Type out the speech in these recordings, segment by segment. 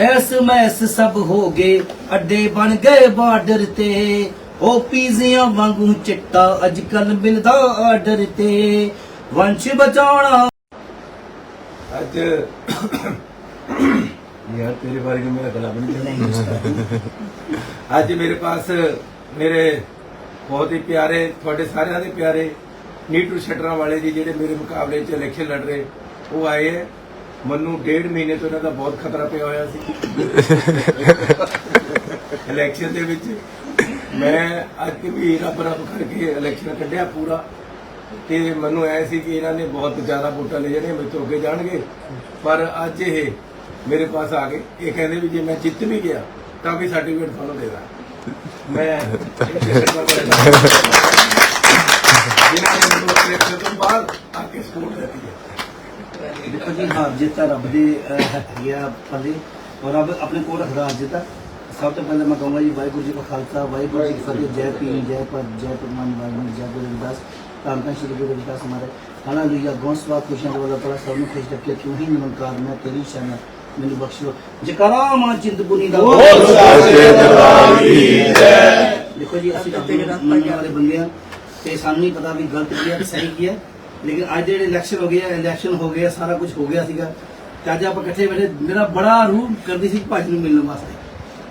S mess ਸਭ ਹੋ ਗਏ ਅੱਡੇ ਬਣ ਗਏ ਬਾਰਡਰ ਤੇ। ਉਹ ਪੀਜ਼ੀਆਂ ਵਾਂਗੂ ਚਿੱਟਾ ਅੱਜ ਕੱਲ ਮਿਲਦਾ ਆਰਡਰ ਤੇ। ਵੰਸ਼ ਬਚਾਉਣਾ। ਅੱਜ ਯਾਰ ਤੇਰੇ ਬਾਰੇ ਕਿ ਮੇਰਾ ਗਲਾ ਬਣ ਅੱਜ ਮੇਰੇ ਪਾਸ ਮੇਰੇ ਬਹੁਤ ਹੀ ਪਿਆਰੇ ਤੁਹਾਡੇ ਸਾਰਿਆਂ ਦੇ ਪਿਆਰੇ ਨੀਟੂ ਸ਼ਟਰਾਂ ਵਾਲੇ ਜੀ ਜਿਹੜੇ ਮੇਰੇ ਮੁਕਾਬਲੇ 'ਚ ਇਲੈਕਸ਼ਨ ਲੜ ਰਹੇ ਉਹ ਆਏ ਹੈ। ਮੈਨੂੰ ਡੇਢ ਮਹੀਨੇ ਤੋਂ ਇਹਨਾਂ ਦਾ ਬਹੁਤ ਖਤਰਾ ਪਿਆ ਹੋਇਆ ਸੀ। ਇਲੈਕਸ਼ਨ ਦੇ ਵਿੱਚ ਮੈਂ ਅੱਜ ਵੀ ਰੱਬ ਰੱਬ ਕਰਕੇ ਇਲੈਕਸ਼ਨ ਕੱਢਿਆ ਪੂਰਾ। ਤੇ ਮੈਨੂੰ ਐ ਸੀ ਕਿ ਇਹਨਾਂ ਨੇ ਬਹੁਤ ਜ਼ਿਆਦਾ ਵੋਟਾਂ ਲੈ ਜਾਣੀਆਂ, ਮੇਰੇ ਤੋਂ ਅੱਗੇ ਜਾਣਗੇ। ਪਰ ਅੱਜ ਇਹ ਮੇਰੇ ਪਾਸ ਆ ਗਏ। ਇਹ ਕਹਿੰਦੇ ਵੀ ਜੇ ਮੈਂ ਜਿੱਤ ਵੀ ਗਿਆ, ਤਾਂ ਵੀ ਸਰਟੀਫਿਕੇਟ ਤੁਹਾਨੂੰ ਦੇ ਦਾਂ ਮੈਂ ਜਿਨ੍ਹਾਂ ਨੇ ਮੈਨੂੰ ਇਲੈਕਸ਼ਨ ਤੋਂ ਬਾਅਦ ਆ ਕੇ ਸਪੋਰਟ ਦਿੱਤੀ ਹੈ ਦੇਖੋ ਜੀ ਹਾਰ ਜਿੱਤ ਤਾਂ ਰੱਬ ਦੇ ਹੱਥ ਹੀ ਆ ਪੱਲੇ ਔਰ ਰੱਬ ਆਪਣੇ ਕੋਲ ਰੱਖਦਾ ਹਾਰ ਜਿੱਤ ਸਭ ਤੋਂ ਪਹਿਲਾਂ ਮੈਂ ਕਹੂੰਗਾ ਜੀ ਵਾਹਿਗੁਰੂ ਜੀ ਕਾ ਖਾਲਸਾ ਵਾਹਿਗੁਰੂ ਜੀ ਕੀ ਫਤਿਹ ਜੈ ਪੀਰ ਜੈ ਪਰ ਜੈ ਪਰਮਾਨ ਵਾਹਿਗੁਰੂ ਜੈ ਗੁਰੂ ਰਵਿਦਾਸ ਧੰਨ ਧੰਨ ਸ਼੍ਰੀ ਗੁਰੂ ਰਵਿਦਾਸ ਹਮਾਰੇ ਹਾਲੇਲੂਇਆ ਗੋਸਵਾ ਖੁਸ਼ੀਆਂ ਵਾਲਾ ਬੜਾ ਸਭ ਨੂੰ ਖੁਸ਼ ਰੱਖੇ ਤੂੰ ਹੀ ਨਿਮੰਕਾਰ ਮੈਂ ਤੇਰੀ ਸ਼ਰਨ ਮੈਨੂੰ ਬਖਸ਼ੋ ਜਕਰਾ ਮਾਂ ਚਿੰਤਪੁਰਨੀ ਦਾ ਬੋਲ ਸਾਚੇ ਦਰਬਾਰ ਕੀ ਦੇਖੋ ਜੀ ਅਸੀਂ ਤਾਂ ਮੰਨਣ ਵਾਲੇ ਬੰਦੇ ਆ ਤੇ ਸਾਨੂੰ ਨਹੀਂ ਪਤਾ ਵੀ ਗਲਤ ਕੀ ਹੈ ਤੇ ਸਹੀ ਕੀ ਹੈ ਲੇਕਿਨ ਅੱਜ ਜਿਹੜੇ ਇਲੈਕਸ਼ਨ ਹੋ ਗਏ ਆ ਇਲੈਕਸ਼ਨ ਹੋ ਗਏ ਆ, ਸਾਰਾ ਕੁਝ ਹੋ ਗਿਆ ਸੀਗਾ। ਤੇ ਅੱਜ ਆਪਾਂ ਇਕੱਠੇ ਬੈਠੇ, ਮੇਰਾ ਬੜਾ ਰੂਹ ਕਰਦੀ ਸੀ ਭਾਜੀ ਨੂੰ ਮਿਲਣ ਵਾਸਤੇ।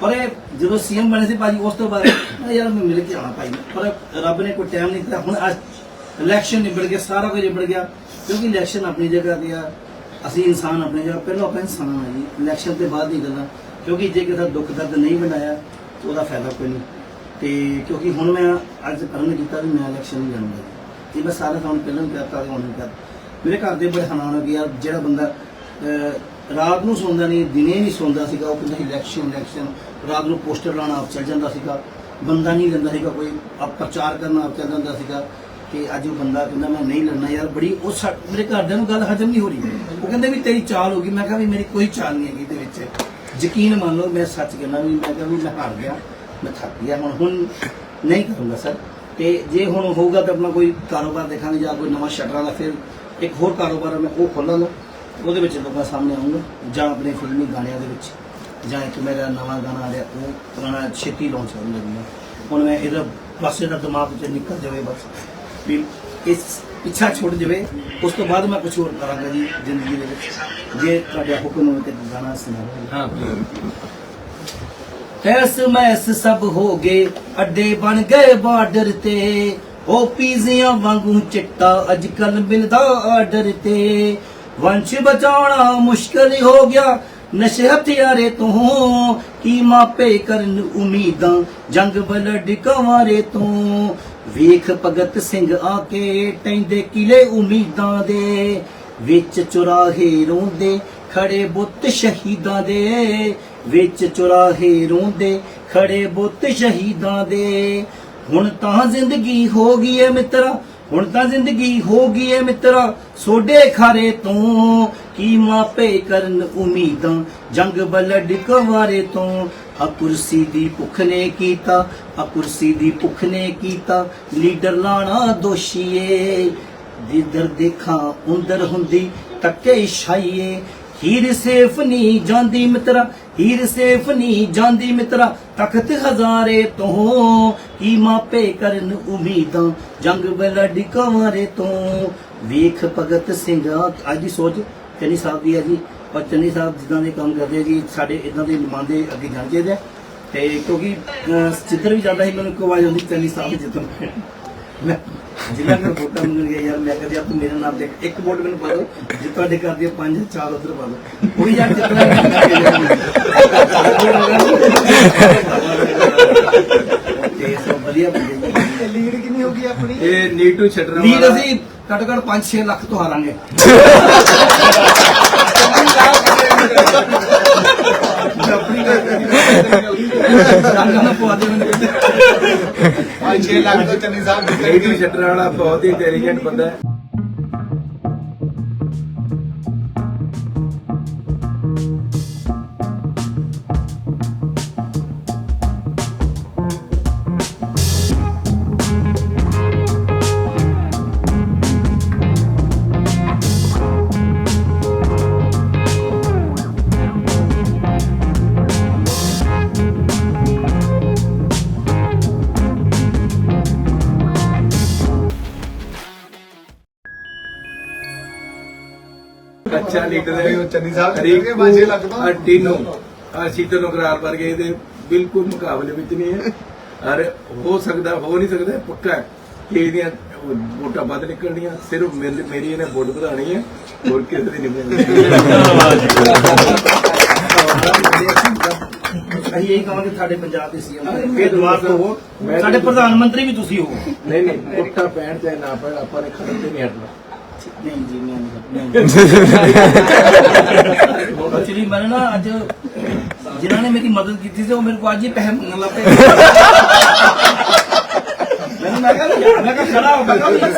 ਪਰ ਇਹ ਜਦੋਂ ਸੀਐਮ ਬਣੇ ਸੀ ਭਾਜੀ, ਉਸ ਤੋਂ ਬਾਅਦ ਮੈਂ ਯਾਰ ਮੈਂ ਮਿਲ ਕੇ ਆਉਣਾ ਭਾਈ ਨੂੰ। ਪਰ ਰੱਬ ਨੇ ਕੋਈ ਟਾਈਮ ਨਹੀਂ ਦਿੱਤਾ। ਹੁਣ ਅੱਜ ਇਲੈਕਸ਼ਨ ਨਿਬੜ ਗਿਆ, ਸਾਰਾ ਕੁਝ ਨਿਬੜ ਗਿਆ। ਕਿਉਂਕਿ ਇਲੈਕਸ਼ਨ ਆਪਣੀ ਜਗ੍ਹਾ ਤੇ ਆ। ਅਸੀਂ ਇਨਸਾਨ ਆਪਣੀ ਜਗ੍ਹਾ, ਪਹਿਲਾਂ ਆਪਾਂ ਇਨਸਾਨ ਆ ਜੀ। ਇਲੈਕਸ਼ਨ ਤੇ ਬਾਅਦ ਦੀ ਗੱਲਾਂ। ਕਿਉਂਕਿ ਜੇ ਕਿਸੇ ਦਾ ਦੁੱਖ ਦਰਦ ਨਹੀਂ ਬਣਾਇਆ, ਤਾਂ ਉਹਦਾ ਫਾਇਦਾ ਕੋਈ ਨਹੀਂ। ਤੇ ਕਿਉਂਕਿ ਹੁਣ ਮੈਂ ਅੱਜ ਕਰਨ ਕੀਤਾ ਵੀ ਮੈਂ ਇਲੈਕਸ਼ਨ ਨਹੀਂ ਲੜੂੰਗਾ ਇਹ ਮੈਂ ਸਾਰਾ ਤੁਹਾਨੂੰ ਪਹਿਲਾਂ ਵੀ ਕਹਤਾ ਤੇ ਹੁਣ ਵੀ ਕਹਤਾ ਮੇਰੇ ਘਰ ਦੇ ਬੜੇ ਹੈਰਾਨ ਹੋ ਗਏ ਯਾਰ ਜਿਹੜਾ ਬੰਦਾ ਅਹ, ਰਾਤ ਨੂੰ ਸੌਂਦਾ ਨਹੀਂ ਦਿਨੇ ਨਹੀਂ ਸੌਂਦਾ ਸੀਗਾ ਉਹ ਕਹਿੰਦਾ ਇਲੈਕਸ਼ਨ ਇਲੈਕਸ਼ਨ ਰਾਤ ਨੂੰ ਪੋਸਟਰ ਲਾਉਣਾ ਆਪ ਚੱਲ ਜਾਂਦਾ ਸੀਗਾ। ਬੰਦਾ ਨਹੀਂ ਲੈਂਦਾ ਸੀਗਾ ਕੋਈ ਆਪ ਪ੍ਰਚਾਰ ਕਰਨਾ ਆਪ ਚੱਲ ਜਾਂਦਾ ਸੀਗਾ ਕਿ ਅੱਜ ਉਹ ਬੰਦਾ ਕਹਿੰਦਾ ਮੈਂ ਨਹੀਂ ਲੜਨਾ ਯਾਰ। ਬੜੀ ਉਹ ਸਾ- ਮੇਰੇ ਘਰਦਿਆਂ ਨੂੰ ਗੱਲ ਹਜਮ ਨਹੀਂ ਹੋ ਰਹੀ। ਉਹ ਕਹਿੰਦੇ ਵੀ ਤੇਰੀ ਚਾਲ ਹੋ ਗਈ। ਮੈਂ ਕਿਹਾ ਵੀ ਮੇਰੀ ਕੋਈ ਚਾਲ ਨਹੀਂ ਹੈਗੀ ਇਹਦੇ ਵਿੱਚ। ਯਕੀਨ ਮੰਨ ਲਓ ਮੈਂ ਸੱਚ ਕਹਿੰਦਾ ਵੀ ਮੈਂ ਕਿਹਾ ਵੀ ਮੈਂ ਹਾਰ ਗਿਆ। ਮੈਂ ਥੱਕ ਗਿਆ। ਹੁਣ ਹੁਣ ਨਹੀਂ ਕਰੂੰਗਾ ਸਰ। ਤੇ ਜੇ ਹੁਣ ਹੋਊਗਾ ਤਾਂ ਆਪਣਾ ਕੋਈ ਕਾਰੋਬਾਰ ਦੇਖਾਂਗੇ ਜਾਂ ਕੋਈ ਨਵਾਂ ਸ਼ਟਰਾਂ ਦਾ ਫਿਰ ਇੱਕ ਹੋਰ ਕਾਰੋਬਾਰ ਆ, ਮੈਂ ਉਹ ਖੋਲਾਂਗਾ ਉਹਦੇ ਵਿੱਚ ਲੋਕਾਂ ਸਾਹਮਣੇ ਆਉਂਗਾ ਜਾਂ ਆਪਣੇ ਫਿਲਮੀ ਗਾਣਿਆਂ ਦੇ ਵਿੱਚ। ਜਾਂ ਇੱਕ ਮੇਰਾ ਨਵਾਂ ਗਾਣਾ ਆ ਰਿਹਾ ਉਹ ਪੁਰਾਣਾ ਛੇਤੀ ਲਾਂਚ ਕਰਨ ਲੱਗੂਗਾ ਹੁਣ ਮੈਂ ਇਹਦਾ ਪਾਸੇ ਦਾ ਦਿਮਾਗ ਚ ਨਿਕਲ ਜਾਵੇ ਬਸ। ਵੀ ਇਸ ਪਿੱਛਾ ਛੁੱਟ ਜਾਵੇ। ਉਸ ਤੋਂ ਬਾਅਦ ਮੈਂ ਕੁਝ ਹੋਰ ਕਰਾਂਗਾ ਜੀ ਜ਼ਿੰਦਗੀ ਦੇ ਵਿੱਚ। ਜੇ ਤੁਹਾਡਾ ਹੁਕਮ ਹੋਵੇ ਤੇ ਗਾਣਾ ਸੁਣਾਵਾਂਗਾ ਹਾਂ ਐਸ ਮੈਸ ਸਭ ਹੋ ਗਏ, ਅੱਡੇ ਬਣ ਗਏ ਬਾਰਡਰ ਤੇ। ਉਹ ਪੀਜ਼ੀਆਂ ਵਾਂਗੂ ਚਿੱਟਾ ਅੱਜ ਕੱਲ ਮਿਲਦਾ ਆਰਡਰ ਤੇ। ਵੰਸ਼ ਬਚਾਉਣਾ ਮੁਸ਼ਕਲ ਹੋ ਗਿਆ, ਨਸ਼ੇ ਹਥਿਆਰੇ ਤੋਂ। ਕੀ ਮਾਪੇ ਕਰਨ ਉਮੀਦਾਂ, ਜੰਗ ਬਲਡ ਕਵਾਰੇ ਤੋਂ। ਵੇਖ ਭਗਤ ਸਿੰਘ ਆ ਕੇ ਟੈਂਦੇ ਕਿਲੇ ਉਮੀਦਾਂ ਦੇ। ਵਿੱਚ ਚੁਰਾਹੇ ਰੋਂਦੇ, ਖੜੇ ਬੁੱਤ ਸ਼ਹੀਦਾਂ ਦੇ। ਵਿੱਚ ਚੁਰਾਹੇ ਰੋਂਦੇ, ਖੜੇ ਬੁੱਤ ਸ਼ਹੀਦਾਂ ਦੇ। ਹੁਣ ਤਾਂ ਜ਼ਿੰਦਗੀ ਹੋ ਗਈ ਏ ਮਿੱਤਰਾ, ਹੁਣ ਤਾਂ ਜ਼ਿੰਦਗੀ ਹੋ ਗਈ ਏ ਮਿੱਤਰਾ, ਸੋਡੇ ਖਾਰੇ ਤੋਂ ਕੀ ਮਾਪੇ ਕਰਨ ਉਮੀਦਾਂ? ਜੰਗ ਬਲਡ ਕਵਾਰੇ ਤੋਂ, ਆ ਕੁਰਸੀ ਦੀ ਭੁੱਖ ਨੇ ਕੀਤਾ, ਆ ਕੁਰਸੀ ਦੀ ਭੁੱਖ ਨੇ ਕੀਤਾ, ਲੀਡਰ ਲਾਣਾ ਦੋਸ਼ੀਏ ਜਿੱਧਰ ਦੇਖਾਂ ਉੰਦਰ ਹੁੰਦੀ ਤੱਕੇ ਛਾਈਏ। ਹੀਰ ਸੇਫ ਨਹੀਂ ਜਾਂਦੀ ਮਿੱਤਰਾ ਹੀਰ ਸੇਫ ਨਹੀਂ ਜਾਂਦੀ ਮਿੱਤਰਾ। ਤਖਤ ਹਜ਼ਾਰੇ ਤੋਂ ਕੀ ਮਾਪੇ ਕਰਨ ਉਮੀਦਾਂ ਜੰਗ ਬਲਡ ਕਵਾਰੇ ਤੋਂ। ਵੇਖ ਭਗਤ ਸਿੰਘ ਅੱਜ ਦੀ ਸੋਚ ਚੰਨੀ ਸਾਹਿਬ ਦੀ ਹੈ ਜੀ। ਪਰ ਚੰਨੀ ਸਾਹਿਬ ਜਿੱਦਾਂ ਦੇ ਕੰਮ ਕਰਦੇ ਆ ਜੀ ਸਾਡੇ ਇਦਾਂ ਦੇ ਨੁਮਾਇੰਦੇ ਅੱਗੇ ਜਾਣ ਚਾਹੀਦੇ ਤੇ ਕਿਉਂਕਿ ਅਹ, ਜਿੱਧਰ ਵੀ ਜਾਂਦਾ ਸੀ ਮੈਨੂੰ ਕੋਈ ਆਵਾਜ਼ ਆਉਂਦੀ ਚੰਨੀ ਸਾਹਿਬ ਜਿੱਦਾਂ ਮੈਂ ਜਿੰਨਾ ਮੈਂ ਵੋਟਾਂ ਮੰਗਣ ਗਿਆ ਯਾਰ ਮੈਂ ਕਹਦੇ ਤੂੰ ਮੇਰੇ ਨਾਮ ਤੇ ਇੱਕ ਵੋਟ ਮੈਨੂੰ ਪਾ ਦਿਓ ਜੇ ਤੁਹਾਡੇ ਘਰ ਦੀਆਂ ਪੰਜ ਚਾਰ ਉਧਰ ਪਾ ਦਿਓ। ਉਹ ਯਾਰ ਜਿੱਤਣਾ ਤੇ ਸੋ ਵਧੀਆ ਬੰਦੇ ਲੀਡ ਕਿੰਨੀ ਹੋ ਗਈ ਆਪਣੀ? ਇਹ ਨੀਟੂ ਛਟਰਾਂ ਲੀਡ ਅਸੀਂ ਘੱਟੋ ਘੱਟ 5-6 ਲੱਖ ਤੋਂ ਹਾਰਾਂਗੇ। 6 ਲੱਖ ਚੰਨੀ ਸਾਹਿਬ ਦਿੱਤੇ ਸ਼ਟਰ ਵਾਲਾ ਬਹੁਤ ਹੀ ਇੰਟੈਲੀਜੈਂਟ ਬੰਦਾ ਅੱਛਾ ਲੀਡਰ ਉਹ ਚੰਨੀ ਸਾਹਿਬ ਪੰਜ ਛੇ ਲੱਖ ਤੋਂ। ਟੀਨੂ ਸ਼ੀਤਲ ਨਗਰਾਲ ਵਰਗੇ ਦੇ ਬਿਲਕੁਲ ਮੁਕਾਬਲੇ ਵਿੱਚ ਨਹੀਂ ਹੈ। ਔਰ ਹੋ ਸਕਦਾ ਹੋ ਨਹੀਂ ਸਕਦਾ ਪੱਕਾ ਹੈ। ਕਿ ਇਹਦੀਆਂ ਵੋਟਾਂ ਵੱਧ ਨਿਕਲਣੀਆਂ ਸਿਰਫ ਮੇਰੀ ਇਹਨੇ ਵੋਟ ਵਧਾਣੀ ਹੈ। ਹੋਰ ਕਿਸੇ ਦੀ ਨਹੀਂ ਅਸੀਂ ਇਹੀ ਕਹਾਂਗੇ ਸਾਡੇ ਪੰਜਾਬ ਦੇ ਸੀਐਮ ਫਿਰ ਫਿਰ ਦੁਆਰ ਤੋਂ ਹੋ ਸਾਡੇ ਪ੍ਰਧਾਨ ਮੰਤਰੀ ਵੀ ਤੁਸੀਂ ਹੋ। ਨਹੀਂ ਨਹੀਂ ਵੋਟਾਂ ਪੈਣ ਚਾਹੇ ਨਾ ਪੈਣ ਆਪਾਂ ਨੇ ਖਤਮ ਤੇ ਨਹੀਂ ਹਟਣਾ। ਨਹੀਂ ਜੀ ਮੈਂ ਨਹੀਂ ਐਕਚੁਅਲੀ ਮੈਂ ਨਾ ਅੱਜ ਜਿਨ੍ਹਾਂ ਨੇ ਮੇਰੀ ਮਦਦ ਕੀਤੀ ਸੀ, ਉਹ ਮੇਰੇ ਕੋਲ ਅੱਜ ਹੀ ਪੈਸੇ ਮੰਗਣ ਲੱਗ ਪਏ। ਮੈਨੂੰ ਮੈਂ ਕਿਹਾ ਮੈਂ ਕਿਹਾ ਖੜਾ ਹੋ ਮੈਂ ਕਿਹਾ ਵੀ ਮੈਂ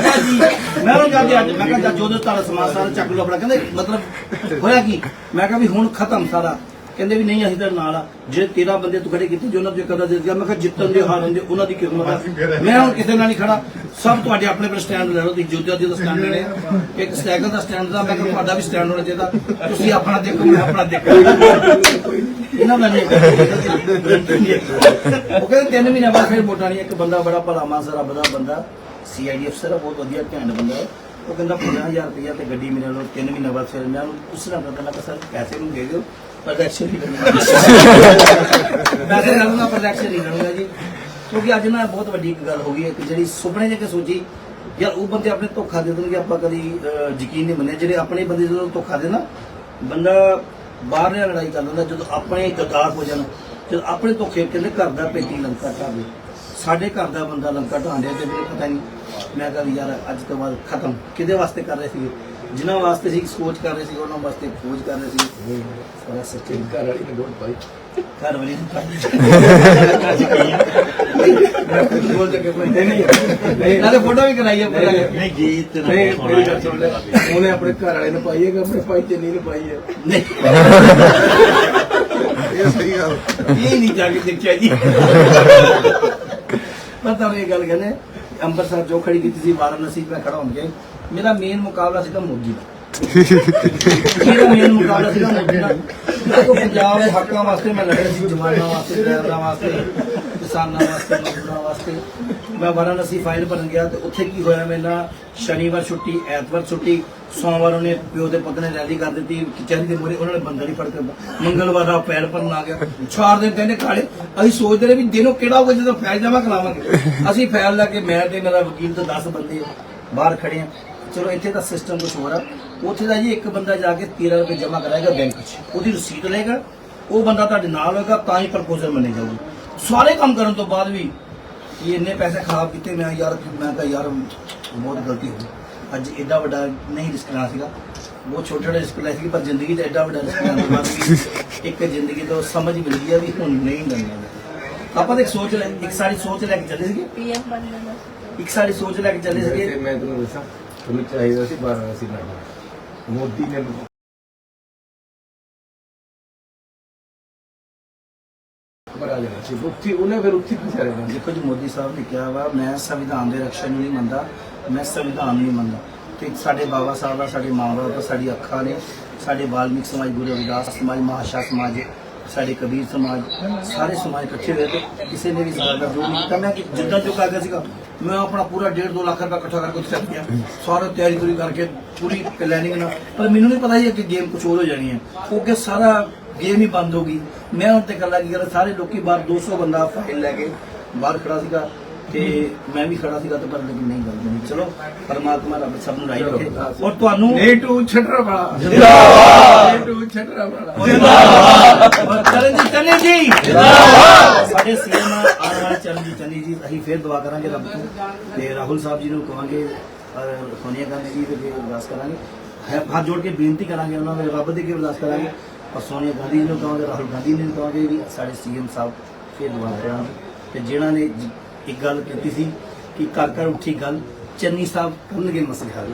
ਕਿਹਾ ਜੀ, ਮੈਂ ਉਹ ਜਾਂਦੇ ਅੱਜ, ਮੈਂ ਕਿਹਾ ਜੋ ਜੋ ਤੁਹਾਡਾ ਸਮਾਨ ਸਾਰਾ ਚੱਕ ਲਓ ਆਪਣਾ। ਕਹਿੰਦੇ ਮਤਲਬ ਹੋਇਆ ਕੀ? ਮੈਂ ਕਿਹਾ ਵੀ ਹੁਣ ਖਤਮ ਸਾਰਾ। ਕਹਿੰਦੇ ਵੀ ਨਹੀਂ ਅਸੀਂ ਤਾਂ ਨਾਲ ਆ। ਜੇ 13 ਬੰਦੇ ਤੂੰ ਖੜੇ ਕੀਤੇ ਜੋ ਉਹਨਾਂ ਦੇ ਕਦਾ ਦੇ ਦਿਆ ਮੈਂ ਕਿਹਾ ਜਿੱਤਣ ਦੇ ਹਾਰਨ ਦੇ ਉਹਨਾਂ ਦੀ ਕਿਸਮਤ ਆ? ਮੈਂ ਹੁਣ ਕਿਸੇ ਨਾਲ ਨਹੀਂ ਖੜਾ। ਸਭ ਤੁਹਾਡੇ ਆਪਣੇ ਪਰ ਸਟੈਂਡ ਲੈ ਲਓ ਤੁਸੀਂ ਜੋਧਿਆ ਜੀ ਦਾ ਸਟੈਂਡ ਲੈਣੇ ਆ। ਇੱਕ ਸਾਈਕਲ ਦਾ ਸਟੈਂਡ ਦਾ ਮੈਂ ਕਿਹਾ ਤੁਹਾਡਾ ਵੀ ਸਟੈਂਡ ਹੋਣਾ ਚਾਹੀਦਾ। ਤੁਸੀਂ ਆਪਣਾ ਦੇਖੋ ਮੈਂ ਆਪਣਾ ਦੇਖੋ ਇਹਨਾਂ ਦਾ ਨਹੀਂ ਉਹ ਕਹਿੰਦੇ ਤਿੰਨ ਮਹੀਨੇ ਬਾਅਦ ਫਿਰ ਵੋਟਾਂ ਨਹੀਂ ਇੱਕ ਬੰਦਾ ਬੜਾ ਭਲਾ ਮਾਨਸਾ ਰੱਬ ਦਾ ਬੰਦਾ ਸੀਆਈਡੀ ਅਫਸਰ ਬਹੁਤ ਵਧੀਆ ਘੈਂਟ ਬੰਦਾ ਹੈ। ਉਹ ਕਹਿੰਦਾ 50000 ਰੁਪਇਆ ਤੇ ਗੱਡੀ ਮੇਰੇ ਨਾਲ ਤਿੰਨ ਮਹੀਨੇ ਬਾਅਦ ਫਿਰ ਮੈਂ ਉਹਨੂੰ ਪੁੱਛਣਾ ਕਰਦਾ ਮੈਂ ਕਿਹਾ ਸਰ ਪੈਸੇ ਨੂੰ ਦੇ ਦਿਓ ਪਰ ਐਕਸ਼ਨ ਕਰਨਾ। ਪੈਸੇ ਨਾਲ ਨਾ ਪਰ ਐਕਸ਼ਨ ਜੀ। ਕਿਉਂਕਿ ਅੱਜ ਨਾ ਬਹੁਤ ਵੱਡੀ ਇੱਕ ਗੱਲ ਹੋ ਗਈ ਹੈ ਕਿ ਜਿਹੜੀ ਸੁਪਨੇ ਜੇ ਕੇ ਸੋਚੀ ਯਾਰ ਉਹ ਬੰਦੇ ਆਪਣੇ ਧੋਖਾ ਦੇ ਦੇਣਗੇ, ਆਪਾਂ ਕਦੀ ਯਕੀਨ ਨਹੀਂ ਮੰਨਿਆ। ਜਿਹੜੇ ਆਪਣੇ ਬੰਦੇ ਜਦੋਂ ਧੋਖਾ ਦੇਣਾ ਬੰਦਾ ਬਾਹਰ ਨਾਲ ਲੜਾਈ ਕਰ ਲੈਂਦਾ, ਜਦੋਂ ਆਪਣੇ ਗਦਾਰ ਹੋ ਜਾਣ, ਜਦੋਂ ਆਪਣੇ ਧੋਖੇ ਕਹਿੰਦੇ ਘਰ ਦਾ ਪੇਟੀ ਲੰਕਾ ਢਾਵੇ ਸਾਡੇ ਘਰ ਦਾ ਬੰਦਾ ਲੰਕਾ ਢਾਂਡਿਆ ਤੇ ਮੈਨੂੰ ਪਤਾ ਨਹੀਂ ਮੈਂ ਕਿਹਾ ਵੀ ਯਾਰ ਅੱਜ ਤੋਂ ਬਾਅਦ ਖਤਮ। ਕਿਹਦੇ ਵਾਸਤੇ ਕਰ ਰਹੇ ਸੀ ਜਿਨ੍ਹਾਂ ਵਾਸਤੇ ਸੀ ਸੋਚ ਕਰ ਰਹੇ ਸੀ ਉਹਨਾਂ ਵਾਸਤੇ ਖੋਜ ਕਰ ਰਹੇ ਸੀ ਸਾਰਾ ਸੱਚੇ ਘਰ ਵਾਲੀ ਨੇ ਵੋਟ ਪਾਈ। ਘਰ ਵਾਲੀ ਨੂੰ ਬੋਲ ਕੇ ਕੋਈ ਨਹੀਂ। ਨਾਲੇ ਫੋਟੋ ਵੀ ਕਰਾਈ ਹੈ ਨਹੀਂ ਗੀਤ ਨਾ ਮੇਰੀ ਗੱਲ ਸੁਣ ਲੈ। ਉਹਨੇ ਆਪਣੇ ਘਰ ਵਾਲੇ ਨੂੰ ਪਾਈ ਹੈ ਕਿ ਆਪਣੇ ਭਾਈ ਚੰਨੀ ਨੂੰ ਪਾਈ ਹੈ? ਨਹੀਂ। ਇਹ ਸਹੀ ਗੱਲ। ਇਹ ਨਹੀਂ ਜਾ ਕੇ ਦੇਖਿਆ ਜੀ। ਪਰ ਤਾਂ ਇਹ ਗੱਲ ਕਹਿੰਦੇ ਅੰਮ੍ਰਿਤਸਰ ਜੋ ਖੜੀ ਕੀਤੀ ਸੀ, ਵਾਰਾਣਸੀ ਮੈਂ ਖੜਾ ਹੋਣਗੇ ਮੇਰਾ ਮੇਨ ਮੁਕਾਬਲਾ ਸੀਗਾ ਮੋਦੀ ਦਾ। ਮੇਰਾ ਮੇਨ ਮੁਕਾਬਲਾ ਸੀਗਾ ਮੋਦੀ ਦਾ। ਦੇਖੋ, ਪੰਜਾਬ ਦੇ ਹੱਕਾਂ ਵਾਸਤੇ ਮੈਂ ਲੜਿਆ ਸੀ, ਜਵਾਨਾਂ ਵਾਸਤੇ ਡਰਾਈਵਰਾਂ ਵਾਸਤੇ, ਕਿਸਾਨਾਂ ਵਾਸਤੇ ਵਾਸਤੇ। ਮੈਂ ਵਾਰਾਣਸੀ ਫਾਈਲ ਭਰਨ ਗਿਆ ਤੇ ਉੱਥੇ ਕੀ ਹੋਇਆ ਮੇਰੇ ਨਾਲ? ਸ਼ਨੀਵਾਰ ਛੁੱਟੀ, ਐਤਵਾਰ ਛੁੱਟੀ, ਸੋਮਵਾਰ ਉਹਨੇ ਪਿਓ ਦੇ ਪੁੱਤ ਨੇ ਰੈਲੀ ਕਰ ਦਿੱਤੀ, ਕਚਹਿਰੀ ਦੇ ਮੂਹਰੇ ਉਹਨਾਂ ਨੇ ਬੰਦਾ ਨਹੀਂ ਫੜ ਕੇ ਮੰਗਲਵਾਰ ਦਾ ਪੈਰ ਭਰਨ ਆ ਗਿਆ। ਚਾਰ ਦਿਨ ਕਹਿੰਦੇ ਕਾਲੇ ਅਸੀਂ ਸੋਚਦੇ ਰਹੇ ਵੀ ਦਿਨੋਂ ਕਿਹੜਾ ਹੋਊਗਾ ਜਦੋਂ ਫੈਲ ਜਮਾ ਕਰਾਵਾਂਗੇ ਅਸੀਂ ਫੈਲ ਲੈ ਕੇ ਮੈਂ ਤੇ ਮੇਰਾ ਵਕੀਲ ਤੇ 10 ਬੰਦੇ ਬਾਹਰ ਖੜੇ ਆ। ਚਲੋ ਇੱਥੇ ਦਾ ਸਿਸਟਮ ਕੁਝ ਹੋਰ ਆ। ਉੱਥੇ ਦਾ ਜੀ ਇੱਕ ਬੰਦਾ ਜਾ ਕੇ 13 ਰੁਪਏ ਜਮਾ ਕਰਾਏਗਾ ਬੈਂਕ 'ਚ। ਉਹਦੀ ਰਸੀਦ ਲਏਗਾ। ਉਹ ਬੰਦਾ ਤੁਹਾਡੇ ਨਾਲ ਹੋਏਗਾ, ਤਾਂ ਹੀ ਪ੍ਰਪੋਜ਼ਲ ਮੰਨੀ ਜਾਊਗੀ। ਸਾਰੇ ਕੰਮ ਕਰਨ ਤੋਂ ਬਾਅਦ ਵੀ ਇਹ ਇੰਨੇ ਪੈਸੇ ਖਰਾਬ ਕੀਤੇ ਮੈਂ ਯਾਰ ਮੈਂ ਤਾਂ ਯਾਰ ਬਹੁਤ ਗਲਤੀ ਹੋ ਗਈ ਅੱਜ ਐਡਾ ਵੱਡਾ ਨਹੀਂ ਰਿਸਕ ਲੈਣਾ ਸੀਗਾ ਬਹੁਤ ਛੋਟਾ ਜਿਹਾ ਰਿਸਕ ਲਿਆ ਸੀ ਪਰ ਜ਼ਿੰਦਗੀ ਦਾ ਐਡਾ ਵੱਡਾ ਰਿਸਕ ਲੈਣ ਤੋਂ ਬਾਅਦ ਵੀ ਇੱਕ ਜ਼ਿੰਦਗੀ ਤੋਂ ਸਮਝ ਮਿਲ ਗਈ ਆ ਵੀ ਹੁਣ ਨਹੀਂ ਕਰਨਾ ਆਪਾਂ ਤਾਂ ਇੱਕ ਸੋਚ ਲੈ ਇੱਕ ਸਾਡੀ ਸੋਚ ਲੈ ਕੇ ਚੱਲੇ ਸੀਗੇ ਪੀਐਮ ਬਣਨਾ ਦਾ ਇੱਕ ਸਾਡੀ ਸੋਚ ਲੈ ਕੇ ਚੱਲੇ ਵੈਸੇ ਸੀਗੇ ਮੈਂ ਤੁਹਾਨੂੰ ਦੱਸਾਂ ਤੁਹਾਨੂੰ ਚਾਹੀਦਾ ਸੀ ਵਾਰਾਣਸੀ ਲੜਨਾ ਮੋਦੀ ਨੇ ਬੜਾ ਜਣਾ ਸੀ। ਉੱਥੇ ਉਹਨੇ ਫਿਰ ਉੱਥੇ ਫਸਿਆ ਰਹਿਣਾ ਸੀ ਦੇਖੋ ਜੀ, ਮੋਦੀ ਸਾਹਿਬ ਨੇ ਕਿਹਾ ਵਾ, ਮੈਂ ਸੰਵਿਧਾਨ ਦੇ ਰਕਸ਼ਾ ਨੂੰ ਨਹੀਂ ਮੰਨਦਾ, ਮੈਂ ਸੰਵਿਧਾਨ ਨੂੰ ਨਹੀਂ ਮੰਨਦਾ। ਤੇ ਸਾਡੇ ਬਾਬਾ ਸਾਹਿਬ ਦਾ ਸਾਡੇ ਮਾਂ ਬਾਪ ਆ, ਸਾਡੀ ਅੱਖਾਂ ਨੇ, ਸਾਡੇ ਵਾਲਮੀਕ ਸਮਾਜ, ਗੁਰੂ ਰਵਿਦਾਸ ਸਮਾਜ, ਮਹਾਸ਼ਾ ਸਮਾਜ, ਸਾਡੇ ਕਬੀਰ ਸਮਾਜ, ਸਾਰੇ ਸਮਾਜ ਇਕੱਠੇ ਹੋਏ ਤੇ ਕਿਸੇ ਨੇ ਵੀ ਸਮਾਜ ਦਾ ਜੋ ਨਹੀਂ ਕੀਤਾ, ਮੈਂ ਕਿ ਜਿੱਦਾਂ ਜੋ ਕਾਗਜ਼ ਸੀਗਾ। ਮੈਂ ਆਪਣਾ ਪੂਰਾ 1.5 2 ਲੱਖ ਰੁਪਏ ਇਕੱਠਾ ਕਰਕੇ ਉੱਥੇ ਚੱਲ ਗਿਆ ਸਾਰਾ ਤਿਆਰੀ ਪੂਰੀ ਕਰਕੇ ਪੂਰੀ ਪਲੈਨਿੰਗ ਨਾਲ। ਪਰ ਮੈਨੂੰ ਨਹੀਂ ਪਤਾ ਸੀ ਕਿ ਗੇਮ ਕੁਝ ਹੋਰ ਹੋ ਜਾਣੀ ਹੈ। ਉਹ ਕਿ ਸਾਰਾ ਗੇਮ ਹੀ ਬੰਦ ਹੋ ਗਈ। ਮੈਂ ਹੁਣ ਤੇ ਗੱਲਾਂ ਕੀ ਕਰ ਸਾਰੇ ਲੋਕੀ ਬਾਹਰ 200 ਬੰਦਾ ਫਾਈਲ ਲੈ ਕੇ ਬਾਹਰ ਖੜਾ ਸੀਗਾ ਤੇ ਮੈਂ ਵੀ ਖੜਾ ਸੀਗਾ ਤੇ ਪਰ ਲੇਕਿਨ ਨਹੀਂ ਗੱਲ ਬਣੀ। ਚਲੋ ਪਰਮਾਤਮਾ ਰੱਬ ਸਭ ਨੂੰ ਰਾਈ ਰੱਖੇ। ਔਰ ਤੁਹਾਨੂੰ ਨਹੀਂ ਟੂ ਛੱਡਰਾ ਵਾਲਾ ਜਿੰਦਾਬਾਦ! ਨਹੀਂ ਟੂ ਛੱਡਰਾ ਵਾਲਾ ਔਰ ਚਰਨਜੀਤ ਚੰਨੀ ਜੀ ਸਾਡੇ ਸੀਐਮ ਅਸੀਂ ਫੇਰ ਦੁਆ ਕਰਾਂਗੇ ਰੱਬ ਤੋਂ ਤੇ ਰਾਹੁਲ ਸਾਹਿਬ ਜੀ ਨੂੰ ਕਹਾਂਗੇ ਔਰ ਸੋਨੀਆ ਗਾਂਧੀ ਜੀ ਦੇ ਅੱਗੇ ਅਰਦਾਸ ਕਰਾਂਗੇ। ਹੱਥ ਜੋੜ ਕੇ ਬੇਨਤੀ ਕਰਾਂਗੇ ਉਹਨਾਂ ਦੇ, ਰੱਬ ਦੇ ਅੱਗੇ ਅਰਦਾਸ ਕਰਾਂਗੇ। ਔਰ ਸੋਨੀਆ ਗਾਂਧੀ ਜੀ ਨੂੰ ਕਹਾਂਗੇ ਰਾਹੁਲ ਗਾਂਧੀ ਜੀ ਨੂੰ ਕਹਾਂਗੇ ਵੀ ਸਾਡੇ ਸੀਐਮ ਸਾਹਿਬ ਫੇਰ ਦੁਆ ਕਰਾਂਗੇ ਤੇ ਜਿਨ੍ਹਾਂ ਨੇ ਇੱਕ ਗੱਲ ਕੀਤੀ ਸੀ ਕਿ ਘਰ ਘਰ ਉੱਠੀ ਗੱਲ, ਚੰਨੀ ਸਾਹਿਬ ਕਰਨਗੇ ਮਸਲੇ ਹੱਲ।